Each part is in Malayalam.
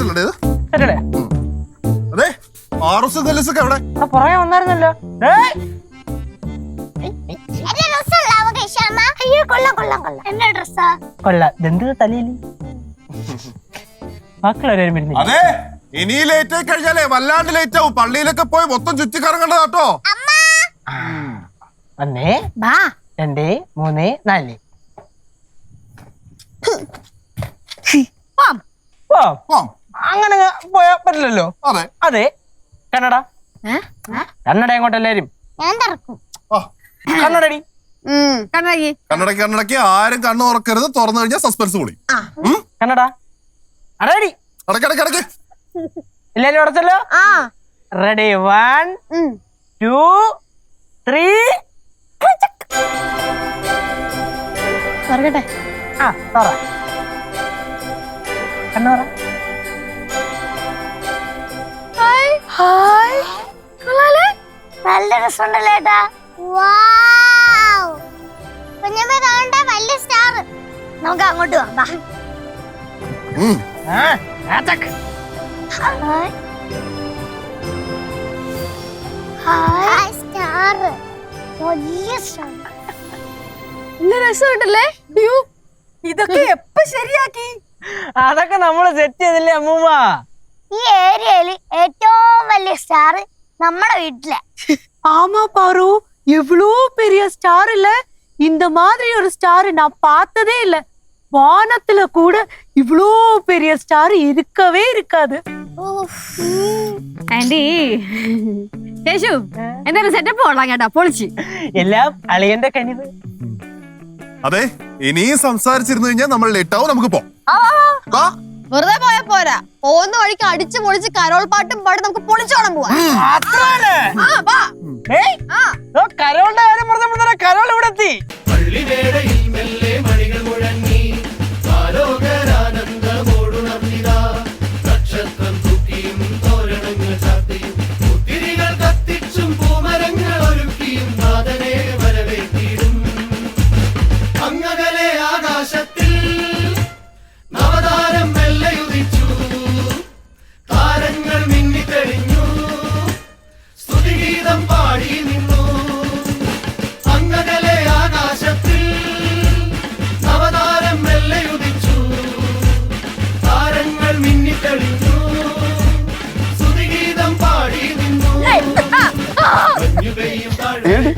സെറ്റല്ലേ ഇത്? അതെ ആറുസും കല്ലിസൊക്കെ എവിടെ ആ പുറകെ വന്നായിരുന്നല്ലോ. ഏയ്! എന്റെ ഡ്രസ്സല്ല അവക്ക് ഇഷ്ടമ്മ അയ്യോ കൊള്ളാം കൊള്ളാം കൊള്ളാം. എന്റെ ഡ്രസ്സാ കൊള്ള ഇതെന്ത് തലയിൽ ബാക്കിയുള്ളവരും വരുന്നില്ല. അതെ ഇനി ലേറ്റ് ആയി കഴിഞ്ഞാലേ വല്ലാണ്ട് ലേറ്റ് ആവും. പള്ളിയിലൊക്കെ പോയി മൊത്തം ചുറ്റി കറങ്ങേണ്ടതാ കേട്ടോ ഒന്നേ ബാ രണ്ട് മൂന്ന് നാല്. പോം. ഓ ആ, അങ്ങനെ പോയാ പറ്റില്ലല്ലോ. അതെ. അതെ. കന്നഡ. കന്നഡ എങ്ങോട്ടെല്ലാരും ഞാൻ തുറക്കും. ആ, കന്നഡടി. കണ്ണടക്കി കണ്ണടക്കി ആരും കണ്ണു തുറക്കരുത്. തുറന്നു കഴിഞ്ഞാൽ സസ്പെൻസ് പൊളി. കന്നഡ. അടടി അടക്കടക്കി അടക്കി എല്ലാരും അടച്ചല്ലോ. ആ. Ready one. ടു ത്രീ തുറക്കട്ടെ. ആ തുറ. കണ്ണു തുറ. ഹായ്. കൊള്ളാലേ. നല്ല രസമുണ്ടല്ലേ ഏട്ടാ? വാവ്. കുഞ്ഞമ്മ കാണണ്ട വലിയ സ്റ്റാർ. നമുക്ക് അങ്ങോട്ട് വാ. ആ. ഹായ്. ഹായ്. സ്റ്റാർ. വലിയ സ്റ്റാർ. നല്ല രസമുണ്ടല്ലേ? അയ്യോ ഇതൊക്കെ എപ്പ ശരിയാക്കി? അതൊക്കെ നമ്മൾ സെറ്റ് ചെയ്തില്ലേ അമ്മൂമ്മ? ഈ ഏരിയയിൽ ഏറ്റവും വലിയ സ്റ്റാർ നമ്മുടെ വീട്ടിലെ ஆமா பாரு எவ்வளோ பெரிய ஸ்டார் இல்ல இந்த மாதிரி ஒரு ஸ்டார் நான் பார்த்ததே இல்ல வானத்துல கூட இவ்வளோ பெரிய ஸ்டார் இருக்கவே இருக்காது ആന്റി ശേഷു എന്തായാലും സെറ്റപ്പ് കൊള്ളാം കേട്ടാ പൊളിച്ച് എല്ലാം അളിയന്റെ കനിവ് അതെ ഇനിയും സംസാരിച്ചിരുന്നു കഴിഞ്ഞാൽ നമ്മൾ ലേറ്റ് ആവും നമുക്ക് പോവാം വാ. വെറുതെ പോയാ പോരാ. പോകുന്ന വഴിക്ക് അടിച്ചു പൊളിച്ച് കരോൾ പാട്ടും പാടി നമുക്ക് പൊളിച്ചോണം പോവാ. ആ വാ. ഏടി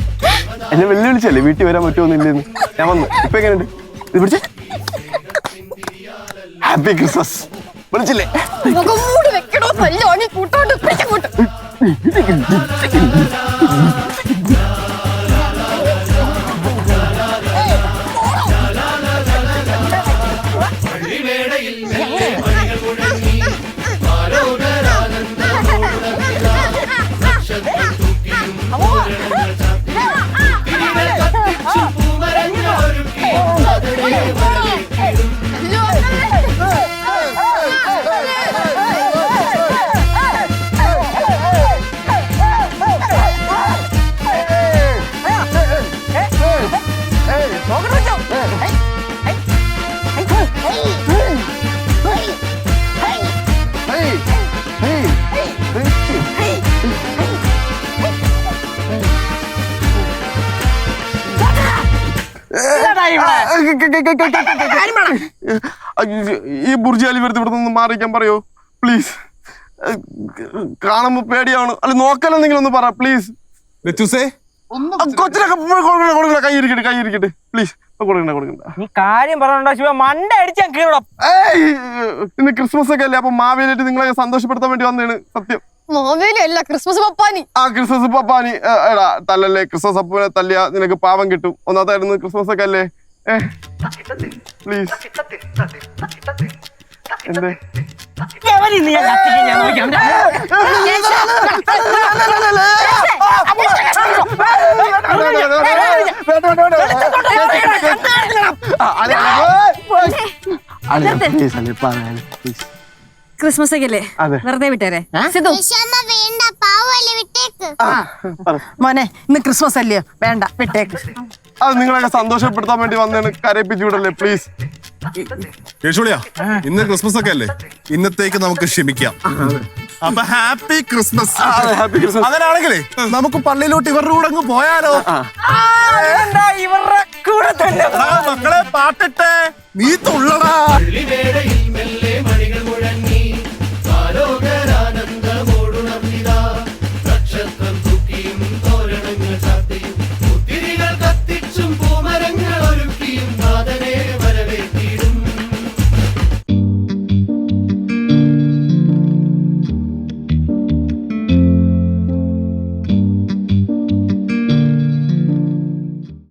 എന്നെ വെല്ലുവിളിച്ചല്ലേ? വീട്ടിൽ വരാൻ പറ്റുമോന്നില്ലെന്ന് ഞാൻ വന്നു. ഇപ്പൊ എങ്ങനെയുണ്ട്? ഇത് പിടിച്ചേ. ഹാപ്പി ക്രിസ്മസ് വിളിച്ചില്ലേ? കൂട്ടോണ്ട് ഈ ബുർജി അലിവരുത്ത് ഇവിടെ നിന്ന് മാറിക്കാൻ പറയോ? പ്ലീസ് കാണുമ്പോ പേടിയാണ്. അല്ല നോക്കാനെന്തെങ്കിലും ഒന്ന് പറ പ്ലീസ് ലച്ചൂസേ കൊച്ചിനൊക്കെ കൊടുക്കണ കൊടുക്കണ കൈ ഇരിക്കട്ടെ കൈ ഇരിക്കട്ടെ. പ്ലീസ് കൊടുക്കണ്ട കൊടുക്കണ്ട. നീ കാര്യം പറഞ്ഞോ ശിവ മണ്ട അടിച്ച് ഞാൻ കീഴടം ഇന്ന് ക്രിസ്മസ് ഒക്കെ അല്ലേ? അപ്പൊ മാവേലിട്ട് നിങ്ങളെ സന്തോഷപ്പെടുത്താൻ വേണ്ടി വന്നതാണ് സത്യം. മോവേലി അല്ല ക്രിസ്മസ് പപ്പാനി. ആ ക്രിസ്മസ് പപ്പാനി. എടാ തല്ലല്ലേ ക്രിസ്മസ് അപ്പനെ തല്ലിയ നിനക്ക് പാവം കിട്ടും. ഒന്നാമതായിരുന്നു ക്രിസ്മസ് ഒക്കെ അല്ലേ? പ്ലീസ് എന്തേ? ക്രിസ്മസ് ഒക്കെ അല്ലേ. വെറുതെ വിട്ടേരെ. സിദ്ധു. മോനെ ഇന്ന് ക്രിസ്മസ് അല്ലയോ വേണ്ട വിട്ടേക്ക്. അത് നിങ്ങളെയൊക്കെ സന്തോഷപ്പെടുത്താൻ വേണ്ടി വന്നാണ്. കരയിപ്പിച്ചു വിടല്ലേ പ്ലീസ് യേശുളിയാ ഇന്ന് ക്രിസ്മസ് ഒക്കെ അല്ലേ? ഇന്നത്തേക്ക് നമുക്ക് ക്ഷമിക്കാം. അപ്പൊ ഹാപ്പി ക്രിസ്മസ് ഹാപ്പി ക്രിസ്മസ് അങ്ങനാണെങ്കിലേ നമുക്ക് പള്ളിയിലോട്ട് ഇവരുടെ കൂടെ അങ്ങ് പോയാലോ? എന്താ ഇവരുടെ കൂടെ തന്നെ ആ, മക്കളെ പാട്ടിട്ടെ. നീ തുള്ളടാ